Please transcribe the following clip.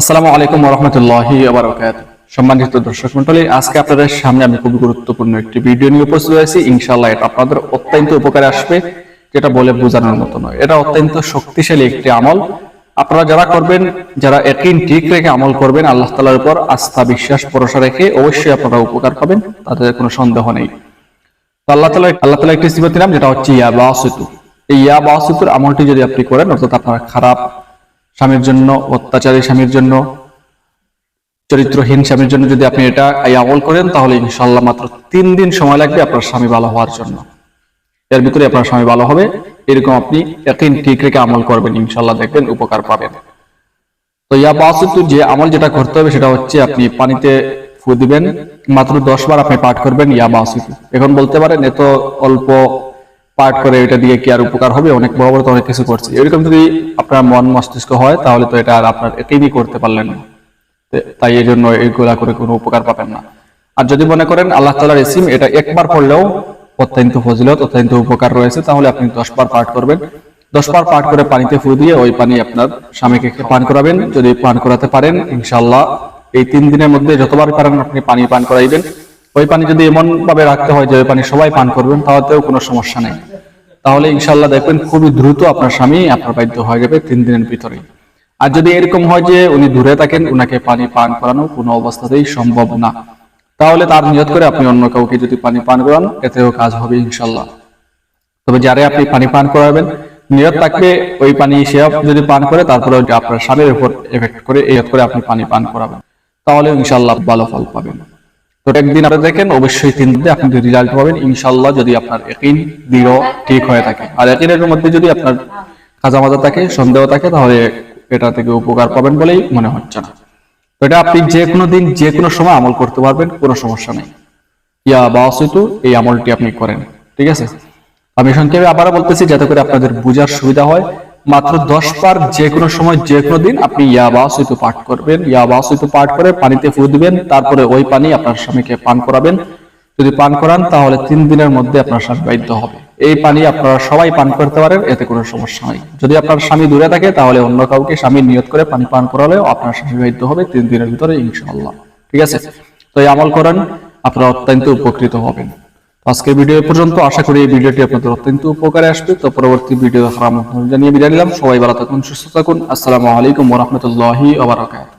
আসসালামু আলাইকুম রহমতুল্লাহি আবরকাত সম্মানিত দর্শক মন্ডলী আজকে আপনাদের সামনে আমি খুব গুরুত্বপূর্ণ একটি ভিডিও নিয়ে উপস্থিত হয়েছি। ইনশাআল্লাহ এটা আপনাদের অত্যন্ত উপকারে আসবে, যেটা বলে বোঝানোর মতো নয়। এটা অত্যন্ত শক্তিশালী একটি আমল। আপনারা যারা করবেন, যারা একদিন ঠিক রেখে আমল করবেন, আল্লাহ তালার উপর আস্থা, বিশ্বাস, ভরসা রেখে অবশ্যই আপনারা উপকার পাবেন তাদের কোনো সন্দেহ নেই। তো আল্লাহ তালা আল্লাহ তালা একটি সিফাতি নাম, যেটা হচ্ছে ইয়া বাসুতু এই ইয়া বাসুতুর আমলটি যদি আপনি করেন, অর্থাৎ আপনার খারাপ স্বামীর জন্য, অত্যাচারী স্বামীর জন্য, চরিত্রহীন স্বামীর জন্য যদি আপনি এটা আমল করেন, তাহলে ইনশাল্লাহ মাত্র তিন দিন সময় লাগবে আপনার স্বামী ভালো হওয়ার জন্য। এর ভিতরে আপনার স্বামী ভালো হবে, এরকম আপনি একদিন ঠিক রেখে আমল করবেন ইনশাল্লাহ দেখবেন উপকার পাবেন। তো ইয়া বাসুতু, যে আমল যেটা করতে হবে সেটা হচ্ছে আপনি পানিতে ফু দিবেন, মাত্র দশ বার আপনি পাঠ করবেন ইয়া বাসুতু। এখন বলতে পারেন, এত অল্প পাঠ করে এটা দিয়ে কি আর উপকার হবে? অনেক বড় বড় তো অনেক কিছু করছে। এরকম যদি আপনার মন মস্তিষ্ক হয়, তাহলে তো এটা আর আপনার একেই করতে পারলেন না। তাই এই জন্য এইগুলা করে কোনো উপকার পাবেন না। আর যদি মনে করেন আল্লাহ তালার ইসিম, এটা একবার পড়লেও অত্যন্ত ফজিলত, অত্যন্ত উপকার রয়েছে, তাহলে আপনি দশ বার পাঠ করবেন। দশ বার পাঠ করে পানিতে ফু দিয়ে ওই পানি আপনার স্বামীকে পান করাবেন। যদি পান করাতে পারেন ইনশাল্লাহ এই তিন দিনের মধ্যে যতবার পারেন আপনি পানি পান করাইবেন। ওই পানি যদি এমন ভাবে রাখতে হয় যে ওই পানি সবাই পান করবেন তাহলেও কোনো সমস্যা নেই। তাহলে ইনশাল্লাহ দেখবেন খুবই দ্রুত আপনার স্বামী আপনার বাধ্য হয়ে যাবে তিন দিনের ভিতরে আর যদি এরকম হয় যে উনি দূরে থাকেন, উনাকে পানি পান করানো কোনো অবস্থাতেই সম্ভব না। তাহলে তার নিয়ত করে আপনি অন্য কাউকে যদি পানি পান করান, এতেও কাজ হবে ইনশাল্লাহ তবে যারে আপনি পানি পান করাবেন, নিয়ত থাকবে ওই পানি সে যদি পান করে তারপরে আপনার স্বামীর উপর এফেক্ট করে, এই করে আপনি পানি পান করাবেন। তাহলে ইনশাল্লাহ ভালো ফল পাবেন। তো একদিন আপনি দেখেন, অবশ্যই তিন দিনে আপনি রেজাল্ট পাবেন ইনশাল্লাহ যদি আপনার একিন দৃঢ়, ঠিক হয়ে থাকে। আর একিনের মধ্যে যদি আপনার খাজা মাজা থাকে, সন্দেহ থাকে, তাহলে এটা থেকে উপকার পাবেন বলেই মনে হচ্ছে না। তো এটা আপনি যে কোনো দিন, যে কোনো সময় আমল করতে পারবেন, কোনো সমস্যা নেই। ইয়া বা বাসিতু, এই আমলটি আপনি করেন, ঠিক আছে? আমি সংক্ষেপে আবারও বলতেছি, যাতে করে আপনাদের বোঝার সুবিধা হয়। মাত্র দশ বার যে কোনো সময় যে কোনো দিন আপনি ইয়া বাসিতু পাঠ করবেন। ইয়া বাসিতু পাঠ করে পানিতে ফু দিবেন, তারপরে ওই পানি আপনার স্বামীকে পান করাবেন। যদি পান করান, তাহলে তিন দিনের মধ্যে আপনার স্বামী বাধ্য হবে। এই পানি আপনারা সবাই পান করতে পারেন, এতে কোনো সমস্যা নাই। যদি আপনার স্বামী দূরে থাকে, তাহলে অন্য কাউকে স্বামী নিয়ত করে পানি পান করালেও আপনার স্বামী বাধ্য হবে তিন দিনের ভিতরে, ইনশাআল্লাহ। ঠিক আছে? তো এই আমল করেন, আপনারা অত্যন্ত উপকৃত হবেন। তো আজকের ভিডিও পর্যন্ত। আশা করি এই ভিডিওটি আপনাদের অত্যন্ত উপকারে আসবে। তো পরবর্তী ভিডিও জানিয়ে বিদায় নিলাম। সবাই ভালো থাকুন, সুস্থ থাকুন। আসসালামু আলাইকুম ওরহমতুল্লাহি আবরাকাত